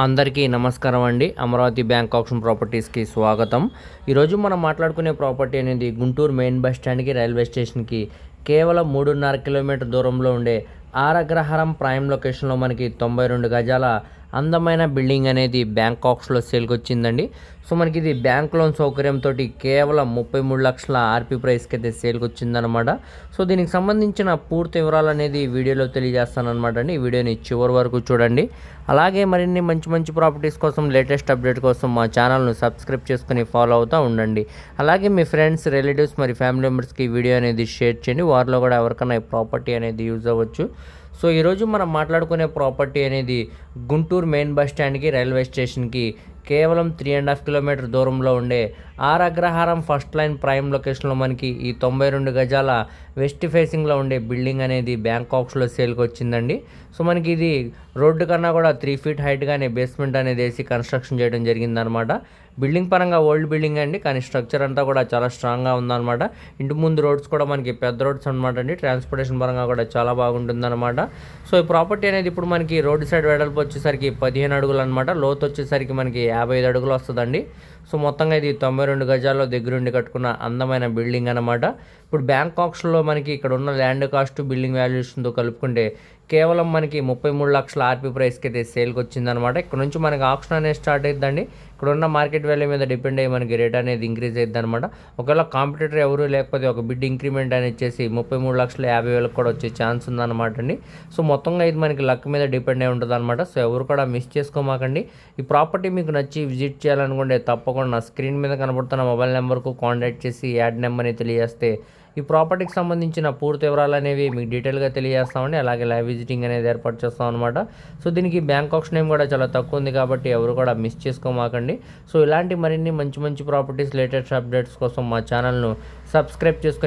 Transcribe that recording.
అందరికీ నమస్కారం అండి. అమరావతి బ్యాంక్ ఆప్షన్ ప్రాపర్టీస్కి స్వాగతం. ఈరోజు మనం మాట్లాడుకునే ప్రాపర్టీ అనేది గుంటూరు మెయిన్ బస్ స్టాండ్కి రైల్వే స్టేషన్కి కేవలం మూడున్నర కిలోమీటర్ దూరంలో ఉండే ఆరగ్రహారం ప్రైమ్ లొకేషన్లో మనకి తొంభై రెండు గజాల అందమైన బిల్డింగ్ అనేది బ్యాంకాక్స్లో సేల్కి వచ్చిందండి సో మనకి ఇది బ్యాంక్ లోన్ సౌకర్యంతో కేవలం ముప్పై మూడు లక్షల ఆర్పీ ప్రైస్కి అయితే సేల్కి వచ్చిందనమాట సో దీనికి సంబంధించిన పూర్తి వివరాలు అనేది వీడియోలో తెలియజేస్తానమాట అండి ఈ వీడియోని చివరి వరకు చూడండి. అలాగే మరిన్ని మంచి మంచి ప్రాపర్టీస్ కోసం లేటెస్ట్ అప్డేట్ కోసం మా ఛానల్ను సబ్స్క్రైబ్ చేసుకుని ఫాలో అవుతూ ఉండండి. అలాగే మీ ఫ్రెండ్స్ రిలేటివ్స్ మరి ఫ్యామిలీ మెంబర్స్కి వీడియో అనేది షేర్ చేయండి. వారిలో కూడా ఎవరికైనా ప్రాపర్టీ అనేది యూజ్ అవ్వచ్చు. సో ఈరోజు మనం మాట్లాడుకునే ప్రాపర్టీ అనేది గుంటూరు మెయిన్ బస్ స్టాండ్కి రైల్వే స్టేషన్కి కేవలం త్రీ అండ్ హాఫ్ కిలోమీటర్ దూరంలో ఉండే R Agraharam first line prime లొకేషన్లో మనకి ఈ తొంభై రెండు గజాల వెస్ట్ ఫేసింగ్లో ఉండే బిల్డింగ్ అనేది బ్యాంకాక్స్లో సేల్కి వచ్చిందండి సో మనకి ఇది రోడ్డు కన్నా కూడా త్రీ ఫీట్ హైట్గానే బేస్మెంట్ అనేది వేసి కన్స్ట్రక్షన్ చేయడం జరిగిందనమాట బిల్డింగ్ పరంగా ఓల్డ్ బిల్డింగ్ అండి కానీ స్ట్రక్చర్ అంతా కూడా చాలా స్ట్రాంగ్గా ఉందన్నమాట. ఇంటి ముందు రోడ్స్ కూడా మనకి పెద్ద రోడ్స్ అనమాట అండి. ట్రాన్స్పోర్టేషన్ పరంగా కూడా చాలా బాగుంటుందన్నమాట. సో ఈ ప్రాపర్టీ అనేది ఇప్పుడు మనకి రోడ్డు సైడ్ వెడల్పు వచ్చేసరికి పదిహేను అడుగులు అనమాట లోతు వచ్చేసరికి మనకి యాభై ఐదు అడుగులు వస్తుందండి. సో మొత్తంగా ఇది తొంభై రెండు గజాల్లో దగ్గరుండి కట్టుకున్న అందమైన బిల్డింగ్ అనమాట ఇప్పుడు బ్యాంకాక్స్లో మనకి ఇక్కడ ఉన్న ల్యాండ్ కాస్ట్ బిల్డింగ్ వాల్యూషన్తో కలుపుకుంటే కేవలం మనకి ముప్పై మూడు లక్షల ఆర్పీ ప్రైస్కి అయితే సేల్కి వచ్చిందనమాట ఇక్కడ నుంచి మనకి ఆప్షన్ అనేది స్టార్ట్ అవుతుందండి ఇక్కడ ఉన్న మార్కెట్ వాల్యూ మీద డిపెండ్ అయ్యి మనకి రేట్ అనేది ఇంక్రీజ్ అవుతుంది అనమాట ఒకవేళ కాంపిటేటర్ ఎవరు లేకపోతే ఒక బిడ్ ఇంక్రిమెంట్ అనేది చేసి ముప్పై మూడు లక్షల యాభై వేలకు కూడా వచ్చే ఛాన్స్ ఉందన్నమాట అండి. సో మొత్తంగా ఇది మనకి లక్ మీద డిపెండ్ అయి ఉంటుంది అనమాట సో ఎవరు కూడా మిస్ చేసుకోమాకండి. ఈ ప్రాపర్టీ మీకు నచ్చి విజిట్ చేయాలనుకుంటే తప్పకుండా నా స్క్రీన్ మీద కనబడుతున్న మొబైల్ నెంబర్కు కాంటాక్ట్ చేసి యాడ్ నెంబర్ని తెలియజేస్తే ఈ ప్రాపర్టీకి సంబంధించిన పూర్తి వివరాలు అనేవి మీకు డీటెయిల్గా తెలియజేస్తామండి. అలాగే లైవ్ విజిటింగ్ అనేది ఏర్పాటు చేస్తాం అనమాట సో దీనికి బ్యాంక్ ఆప్షన్ నేమ్ కూడా చాలా తక్కువ ఉంది కాబట్టి ఎవరు కూడా మిస్ చేసుకోమాకండి. సో ఇలాంటి మరిన్ని మంచి మంచి ప్రాపర్టీస్ లేటెస్ట్ అప్డేట్స్ కోసం మా ఛానల్ను సబ్స్క్రైబ్ చేసుకుని